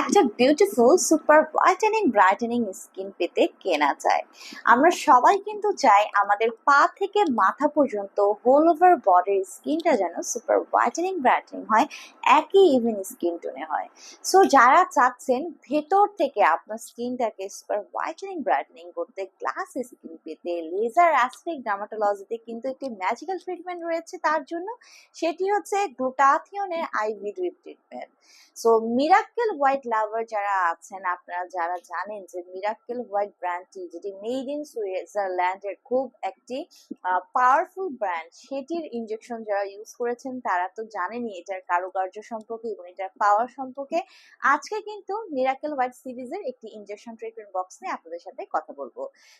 একটা beautiful super whitening brightening skin পেতে কেনা যায়। আমরা সবাই কিন্তু চাই আমাদের পা থেকে মাথা পর্যন্ত হোল ওভার বডির স্কিনটা যেন সুপার হোয়াইটেনিং ব্রাইটেনিং হয়, একই ইভেন স্কিন টোনে হয়। সো যারা চাচ্ছেন ভেতর থেকে আপনার স্কিনটাকে সুপার হোয়াইটেনিং ব্রাইটেনিং করতে গ্লাস স্কিন পেতে লেজার অ্যাস্ট্রিক ডার্মাটোলজিতে কিন্তু একটি ম্যাজিক্যাল ট্রিটমেন্ট রয়েছে তার জন্য, সেটি হচ্ছে গ্লুটাথিয়নের IV drip treatment so miracle white lover যারা আছেন, আপনারা যারা জানেন যে মিরাক্কেল হোয়াইট ব্র্যান্ডটি যেটি মেড ইন সুইজারল্যান্ডের খুব একটি পাওয়ারফুল ব্র্যান্ড সেটির ইনজেকশন যারা ইউজ করেছেন, তারা তো জানেনই এটার কারুকার্য সম্পর্কে এবং এটার পাওয়ার সম্পর্কে। আজকে কিন্তু মিরাক্কেল হোয়াইট সিরিজের একটি ইনজেকশন ট্রিটমেন্ট বক্স নিয়ে আপনাদের সাথে কথা বলব।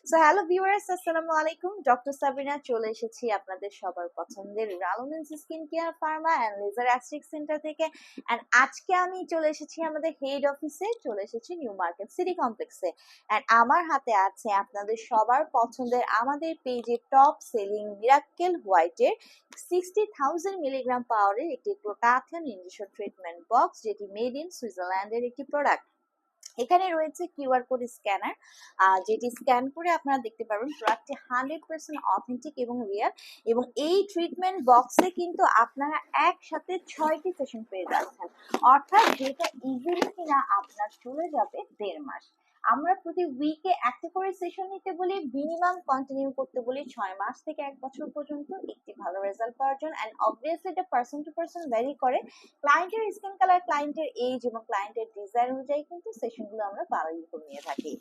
সো হ্যালো ভিউয়ার্স আসসালামু আলাইকুম। ডক্টর সাবিনা চলে এসেছি আপনাদের সবার পছন্দের রালোমেন্স skin care pharma and laser aesthetic center থেকে। অ্যান্ড আজকে আমি চলে এসেছি আমাদের হেড অফিসে চলে এসেছি নিউ মার্কেট সিটি কমপ্লেক্সে অ্যান্ড আমার হাতে আছে আপনাদের সবার পছন্দের আমাদের পেজে টপ সেলিং মিরাক্কেল হোয়াইটের সিক্সটি থাউজেন্ড মিলিগ্রাম পাওয়ারের একটি প্রোটাথিয়ান ইঞ্জেকশন ট্রিটমেন্ট বক্স যেটি মেড ইন সুইজারল্যান্ডের একটি প্রোডাক্ট এখানে রয়েছে কিউআর কোড স্ক্যানার। যেটি স্ক্যান করে আপনারা দেখতে পারবেন প্রোডাক্টটি হান্ড্রেড পার্সেন্ট অথেন্টিক এবং রিয়াল এবং এই ট্রিটমেন্ট বক্সে কিন্তু আপনারা একসাথে ছয়টি সেশন পেয়ে যাচ্ছেন। অর্থাৎ যেটা ইজিলি কিনা আপনার চলে যাবে দেড় মাস। আমরা প্রতি উইকে একটা করে সেশন নিতে বলি মিনিমাম কন্টিনিউ করতে বলি ছয় মাস থেকে এক বছর পর্যন্ত, একটি ভালো রেজাল্ট পাওয়ার জন্য। অ্যান্ড অবভিয়াসলি এটা পার্সন টু পার্সন ভ্যারি করে। ক্লায়েন্টের স্কিন কালার ক্লায়েন্টের এজ এবং ক্লায়েন্টের ডিজাইন অনুযায়ী কিন্তু সেশনগুলো আমরা বাড়াই করে নিয়ে থাকি।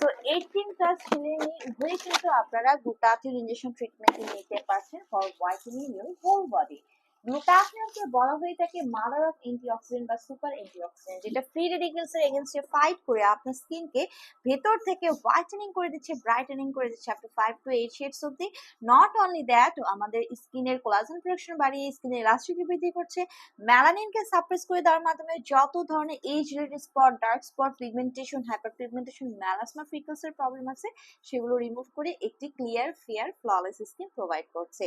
তো এইটিন প্লাস ছেলে মেয়ে উভয়ই কিন্তু আপনারা গ্লুটাথিন ইঞ্জেকশন ট্রিটমেন্ট নিতে পারছেন for whitening your whole body গ্লুটাথিয়নকে বলা হয়ে থাকে মাদার অফ অ্যান্টিঅক্সিডেন্ট বা সুপার অ্যান্টিঅক্সিডেন্ট যেটা ফ্রি এর ফাইট করে আপনার স্কিনকে ভেতর থেকে হোয়াইটেনিং করে দিচ্ছে ব্রাইটেনিং করে দিচ্ছে up to two shades not only that আমাদের স্কিনের কোলাজেন প্রোডাকশন বাড়িয়ে স্কিনের ইলাস্টিসিটি বৃদ্ধি করছে। সাপ্রেস করে দেওয়ার মাধ্যমে যত ধরনের age related spot dark spot pigmentation hyper pigmentation melasma ফ্রিকলসের problem আছে, সেগুলো রিমুভ করে একটি clear fair flawless skin provide করছে।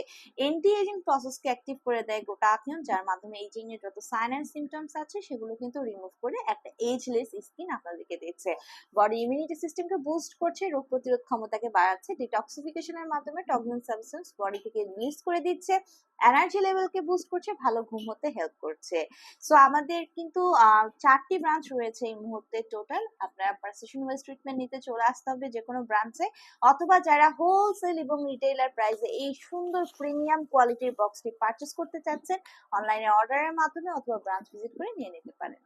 এন্টি এজিং প্রসেসকে অ্যাক্টিভ করে দেয় গ্লুটাথিয়ন যার মাধ্যমে এজিং এর যত সাইন অ্যান্ড সিমটমস আছে, সেগুলো কিন্তু রিমুভ করে একটা এজলেস স্কিন আপনাদেরকে দিচ্ছে। বডি ইমিউনিটি সিস্টেমকে বুস্ট করছে, রোগ প্রতিরোধ ক্ষমতাকে বাড়াচ্ছে ডিটক্সিফিকেশনের মাধ্যমে টক্সিন সাবস্টেন্স বডি থেকে রিলিজ করে দিচ্ছে এনার্জি লেভেলকে বুস্ট করছে, ভালো ঘুম হতে হেল্প করছে। সো আমাদের কিন্তু চারটি ব্রাঞ্চ রয়েছে এই মুহূর্তে টোটাল আপনারা পারসেশন ওয়াইজ ট্রিটমেন্ট নিতে চলে আসতে হবে যে কোনো ব্রাঞ্চে অথবা যারা হোলসেল এবং রিটেইলার প্রাইসে এই সুন্দর প্রিমিয়াম কোয়ালিটির বক্সটি পারচেস করতে চাচ্ছেন অনলাইনে অর্ডারের মাধ্যমে অথবা ব্রাঞ্চ ভিজিট করে নিয়ে নিতে পারেন।